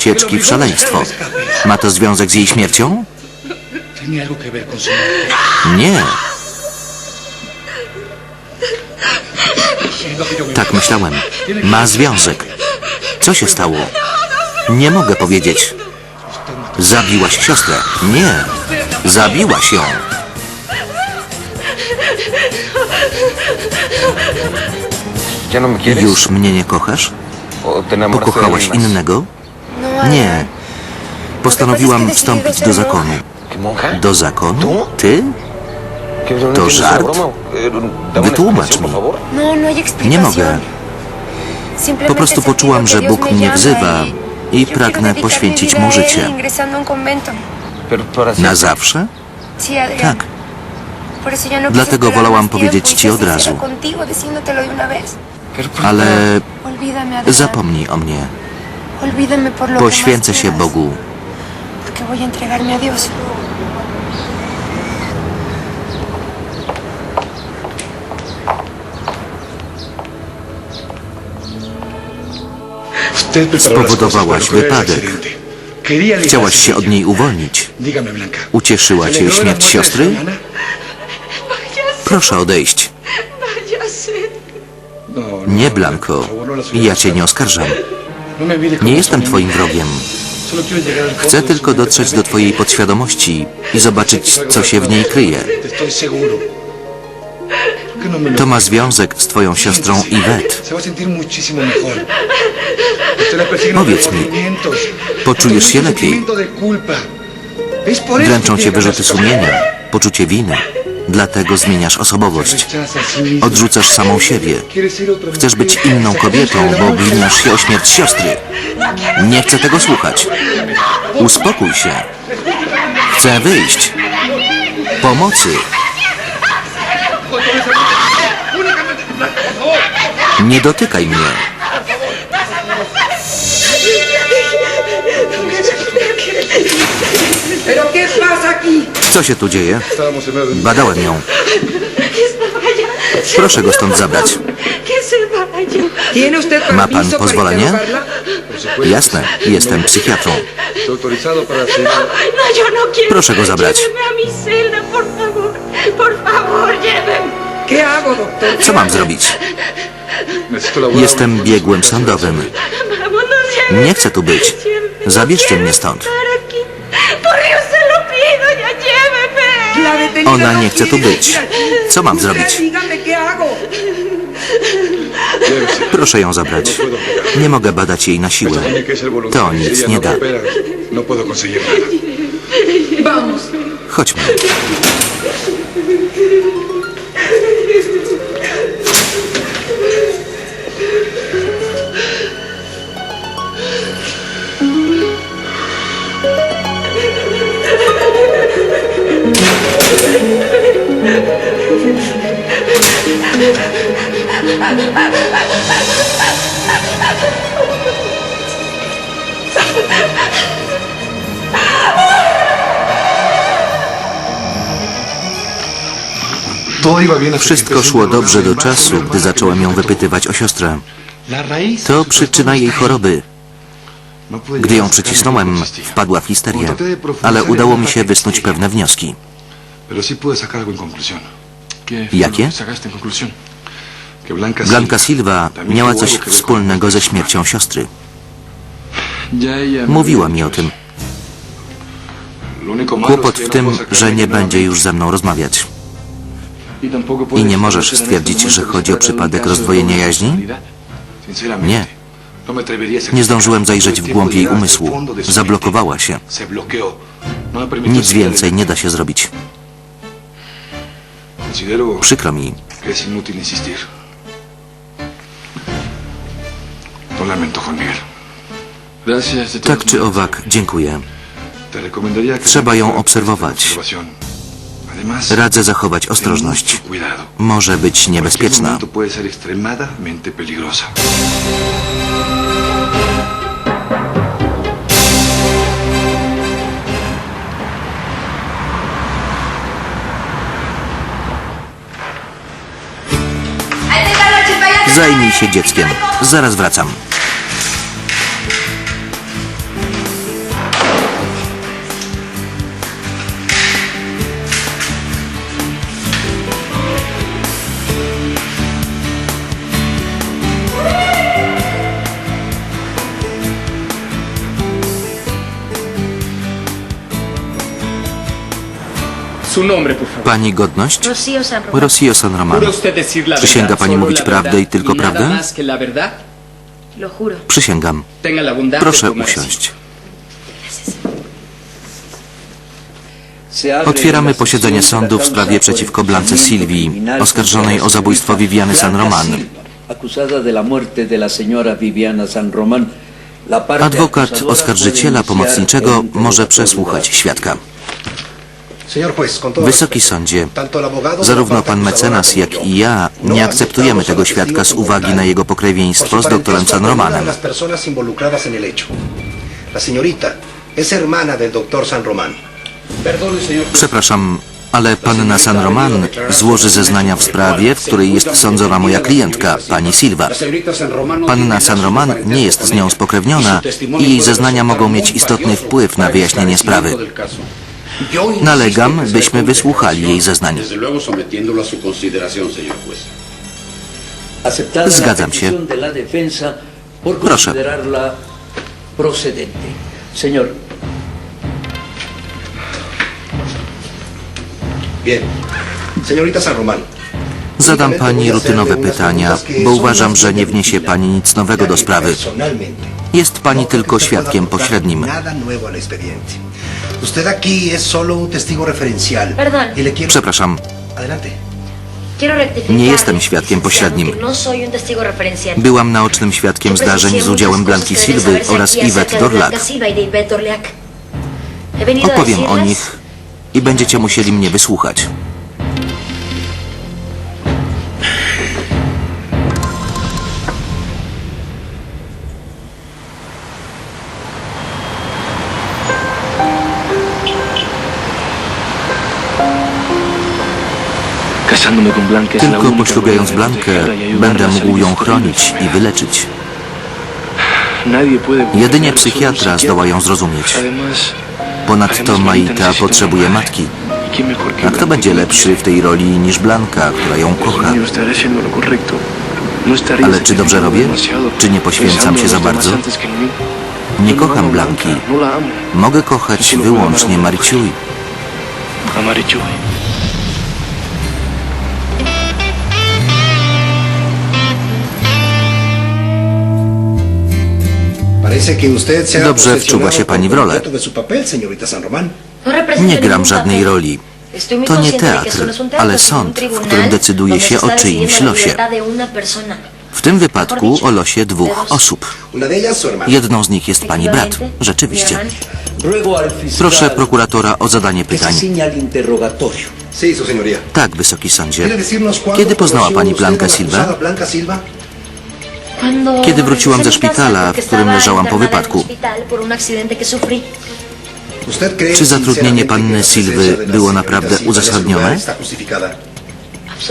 ucieczki w szaleństwo. Ma to związek z jej śmiercią? Nie. Tak myślałem. Ma związek. Co się stało? Nie mogę powiedzieć. Zabiłaś siostrę. Nie. Zabiłaś ją. Już mnie nie kochasz? ¿O te enamoraste de Pokochałaś innego? Nie. Postanowiłam wstąpić do zakonu. Do zakonu? Ty? ¿Qué, no ¿To żart? una Wytłumacz mi. No, no. Nie mogę. Po prostu poczułam, że Bóg mnie llama wzywa y i pragnę poświęcić mu życie. Na zawsze? Tak. No Dlatego wolałam powiedzieć y ci od razu. Ale zapomnij o mnie. Poświęcę się Bogu. Spowodowałaś wypadek. Chciałaś się od niej uwolnić. Ucieszyła ¿se cię śmierć siostry? Proszę odejść. No, no, Nie, no, no la Ja cię nie oskarżam. Nie jestem twoim wrogiem. Chcę tylko dotrzeć do twojej podświadomości i zobaczyć, co się w niej kryje. Te estoy seguro. ¿Por qué no me lo To ma związek z twoją siostrą los Powiedz mi, poczujesz się lepiej? Dręczą cię wyrzuty sumienia, poczucie winy. Dlatego zmieniasz osobowość. Odrzucasz samą siebie. Chcesz być inną kobietą, bo obwiniasz się o śmierć siostry. Nie chcę tego słuchać. Uspokój się. Chcę wyjść. Pomocy. Nie dotykaj mnie. ¿Pero qué pasa aquí? Co się tu dzieje? Badałem ją. Proszę go stąd zabrać. ¿Tiene usted Ma pan pozwolenie? Jasne, jestem psychiatrą. Proszę go zabrać. Co mam zrobić? Jestem biegłym sądowym. Nie chcę tu być. Zabierzcie mnie stąd. Ona nie chce tu być. Co mam zrobić? Proszę ją zabrać. Nie mogę badać jej na siłę. To nic nie da. no. Chodźmy. Wszystko szło dobrze do czasu, gdy zacząłem ją wypytywać o siostrę. To przyczyna jej choroby. Gdy ją przycisnąłem, wpadła w histerię, ale udało mi się wysnuć pewne wnioski. Pero sí pude sacar algo en conclusión. ¿Qué fue ¿Jakie? Blanka Silva miała coś wspólnego ze śmiercią siostry. Me Mówiła mi o tym. Kłopot w no tym, że nie będzie już ze mną rozmawiać. Y I nie możesz stwierdzić, że chodzi o przypadek rozdwojenia jaźni? Nie. no Nie zdążyłem zajrzeć w głąb jej umysłu. Zablokowała się. No Nic więcej nie da się zrobić. Gracias de Tak czy owak, dziękuję. Trzeba ją obserwować. Radzę zachować ostrożność. Może być niebezpieczna. Zajmij się dzieckiem. Zaraz wracam. Pani godność? Rocío San Román. Rocío San Romano. ¿Jura usted decir la Przysięga pani mówić prawdę i tylko y prawdę? Przysięgam. Proszę usiąść. Otwieramy posiedzenie sądu w sprawie przeciwko Blance Silvi, oskarżonej o zabójstwo Viviany San Roman. Adwokat oskarżyciela pomocniczego może przesłuchać świadka. Wysoki sądzie, zarówno pan mecenas, jak i ja nie akceptujemy tego świadka z uwagi na jego pokrewieństwo z doktorem San Romanem. Przepraszam, ale panna San Roman złoży zeznania w sprawie, w której jest sądzona moja klientka, pani Silva. No Panna San Roman nie jest z nią spokrewniona i jej zeznania mogą mieć istotny wpływ na wyjaśnienie sprawy. Nalegam, byśmy wysłuchali jej zeznań. Desde luego sometiéndolo a su consideración, señor juez. Zgadzam się. Proszę. procedente. Señor, Bien. Señorita San Román. Zadam pani rutynowe pytania, bo uważam, że nie wniesie pani nic nowego do sprawy. Jest pani no tylko pueda świadkiem pośrednim. Usted aquí es solo un testigo referencial. Perdón. Y le quiero... Przepraszam, Adelante. Quiero rectificar. Nie jestem świadkiem pośrednim. No soy un testigo referencial. byłam naocznym świadkiem zdarzeń z udziałem Blanki Silwy oraz Yvette Dorlak. Opowiem o nich i będziecie musieli mnie wysłuchać. Tylko poślubiając Blankę, będę mógł ją chronić i wyleczyć. Jedynie psychiatra zdoła ją zrozumieć. Ponadto Maita potrzebuje matki. ¿Y quién mejor que A kto będzie lepszy w tej roli niż Blanka, która ją kocha? No Ale czy dobrze robię? Czy nie poświęcam się za bardzo? Nie kocham Blanki. Mogę kochać wyłącznie Mariciuj. Dobrze wczuwa się pani w rolę. No Nie gram żadnej roli. To nie teatr, ale sąd, w którym decyduje się o czyimś losie. W tym wypadku o losie dwóch osób. Jedną z nich jest pani brat. Rzeczywiście. Proszę prokuratora o zadanie pytań. Tak, wysoki ¿Quiere sądzie. Kiedy poznała pani Blanca Silva? Kiedy wróciłam ze szpitala, w którym leżałam po wypadku. ¿Usted cree Czy zatrudnienie panny Silwy było naprawdę uzasadnione?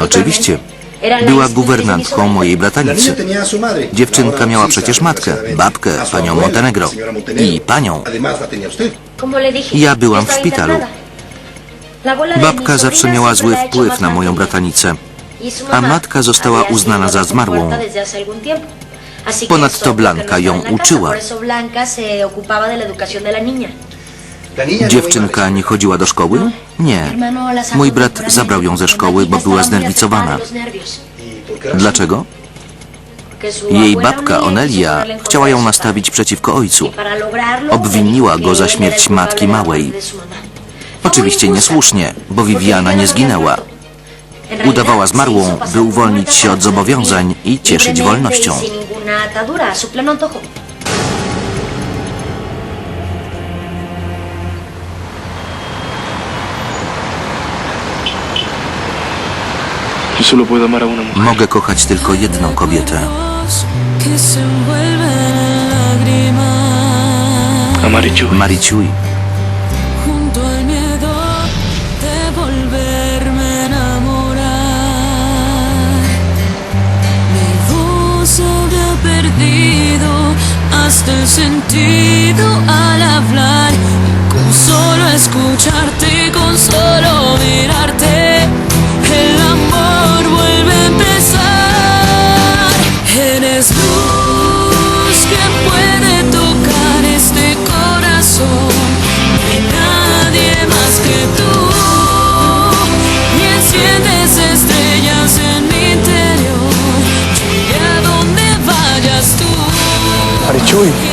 Oczywiście. Była guwernantką mojej bratanicy. Dziewczynka miała przecież matkę, babkę, panią Montenegro. I panią. Ja byłam w szpitalu. Babka zawsze miała zły wpływ na moją bratanicę. A matka została uznana za zmarłą. Ponadto Blanka ją uczyła. No Dziewczynka la nie chodziła do szkoły? Nie. Mój brat zabrał ją ze szkoły, bo była znerwicowana. ¿Y? Dlaczego? Jej babka Onelia chciała ją nastawić przeciwko ojcu. Obwiniła go za śmierć matki małej. Oczywiście niesłusznie, bo Viviana nie zginęła. Udawała zmarłą, by uwolnić się od zobowiązań i cieszyć wolnością. Mogę kochać tylko jedną kobietę. que hasta el sentido al hablar. Con solo escucharte, chui.